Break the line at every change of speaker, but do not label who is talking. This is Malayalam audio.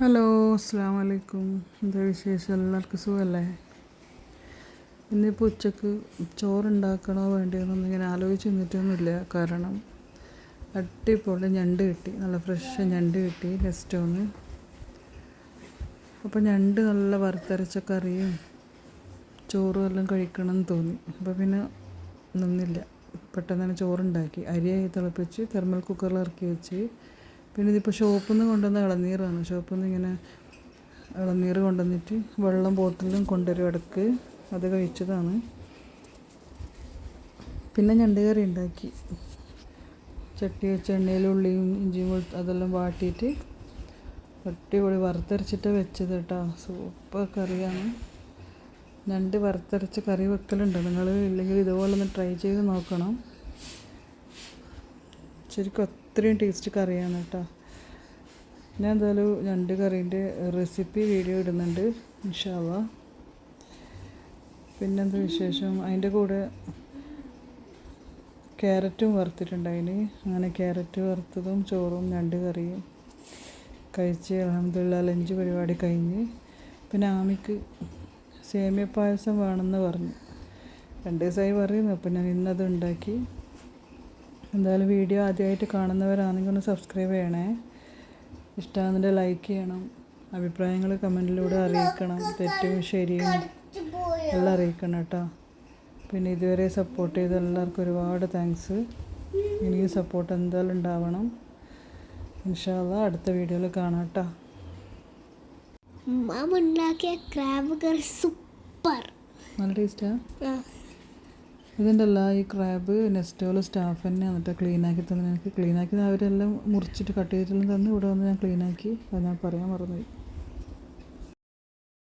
ഹലോ അസ്സാം വലൈക്കും എന്താ വിശേഷം? എല്ലാവർക്കും സുഖമല്ലേ ഇന്നിപ്പോൾ ഉച്ചയ്ക്ക് ചോറുണ്ടാക്കണോ വേണ്ടിയെന്നൊന്നും ഇങ്ങനെ ആലോചിച്ച് നിന്നിട്ടൊന്നുമില്ല കാരണം അടിപൊളി ഞണ്ട് കിട്ടി. നല്ല ഫ്രഷ് ഞണ്ട് കിട്ടി ഗസ്റ്റോന്ന് അപ്പോൾ ഞണ്ട് നല്ല വറുത്തരച്ച കറിയും ചോറും എല്ലാം കഴിക്കണം എന്ന് തോന്നി. അപ്പോൾ പിന്നെ നിന്നില്ല. പെട്ടെന്ന് തന്നെ ചോറുണ്ടാക്കി. അരിയായി തിളപ്പിച്ച് തെർമൽ കുക്കറിൽ ഇറക്കി വെച്ച് പിന്നെ ഇതിപ്പോൾ ഷോപ്പിൽ നിന്ന് കൊണ്ടുവന്ന ഇളനീറാണ്. ഷോപ്പിൽ നിന്ന് ഇങ്ങനെ ഇളനീർ കൊണ്ടുവന്നിട്ട് വെള്ളം ബോട്ടിലും കൊണ്ടുവരും ഇടയ്ക്ക്. അത് കഴിച്ചതാണ്. പിന്നെ ഞണ്ട് കറി ഉണ്ടാക്കി. ചട്ടി വെച്ച് എണ്ണയിൽ ഉള്ളിയും ഇഞ്ചിയും അതെല്ലാം വാട്ടിയിട്ട് അടിപൊളി വറുത്തരച്ചിട്ട് വെച്ചത് കേട്ടോ. സൂപ്പർ കറിയാണ്. ഞണ്ട് വറുത്തരച്ച കറി വെക്കലുണ്ട്. നിങ്ങൾ ഇല്ലെങ്കിൽ ഇതുപോലെ ഒന്ന് ട്രൈ ചെയ്ത് നോക്കണം. ശരിക്കും അത്രയും ടേസ്റ്റ് കറിയാണ് കേട്ടോ. ഞാൻ എന്തായാലും രണ്ട് കറീന്റെ റെസിപ്പി വീഡിയോ ഇടുന്നുണ്ട് ഇൻഷാല്ല പിന്നെന്താ വിശേഷം? അതിന്റെ കൂടെ ക്യാരറ്റും വറുത്തിട്ടുണ്ടായിന് അങ്ങനെ ക്യാരറ്റ് വറുത്തതും ചോറും രണ്ട് കറിയും കഴിച്ച് അലഹമില്ല ലഞ്ച് പരിപാടി കഴിഞ്ഞ്. പിന്നെ ആമിക്ക് സേമിയ പായസം വേണമെന്ന് പറഞ്ഞു. രണ്ട് ദിവസമായി പറയുന്നു. അപ്പം ഞാൻ ഇന്നത് ഉണ്ടാക്കി. എന്തായാലും വീഡിയോ ആദ്യമായിട്ട് കാണുന്നവരാണെങ്കിൽ ഒന്ന് സബ്സ്ക്രൈബ് ചെയ്യണേ. ഇഷ്ടമാകുന്നുണ്ടെങ്കിൽ ലൈക്ക് ചെയ്യണം. അഭിപ്രായങ്ങൾ കമന്റിലൂടെ അറിയിക്കണം. തെറ്റും ശരിയും എല്ലാം അറിയിക്കണം കേട്ടോ. പിന്നെ ഇതുവരെ സപ്പോർട്ട് ചെയ്ത എല്ലാവർക്കും ഒരുപാട് താങ്ക്സ് ഇനിയും സപ്പോർട്ട് എന്തായാലും ഉണ്ടാവണം. ഇൻഷാല്ല അടുത്ത വീഡിയോയിൽ കാണാം കേട്ടോ.
മാമ ഉണ്ടാക്കിയ ക്രാബ് കറി സൂപ്പർ
നല്ല ടേസ്റ്റാ ഇതുണ്ടല്ല ഈ ക്രാബ് നെസ്റ്റോൾ സ്റ്റാഫ് തന്നെ എന്നിട്ട് ക്ലീനാക്കി തന്നെ. എനിക്ക് ക്ലീനാക്കി അവരെല്ലാം മുറിച്ചിട്ട് കട്ട് ചെയ്തിട്ടെല്ലാം തന്ന് ഇവിടെ വന്ന് ഞാൻ ക്ലീനാക്കി. അത് ഞാൻ പറയാൻ മറന്നുപോയി.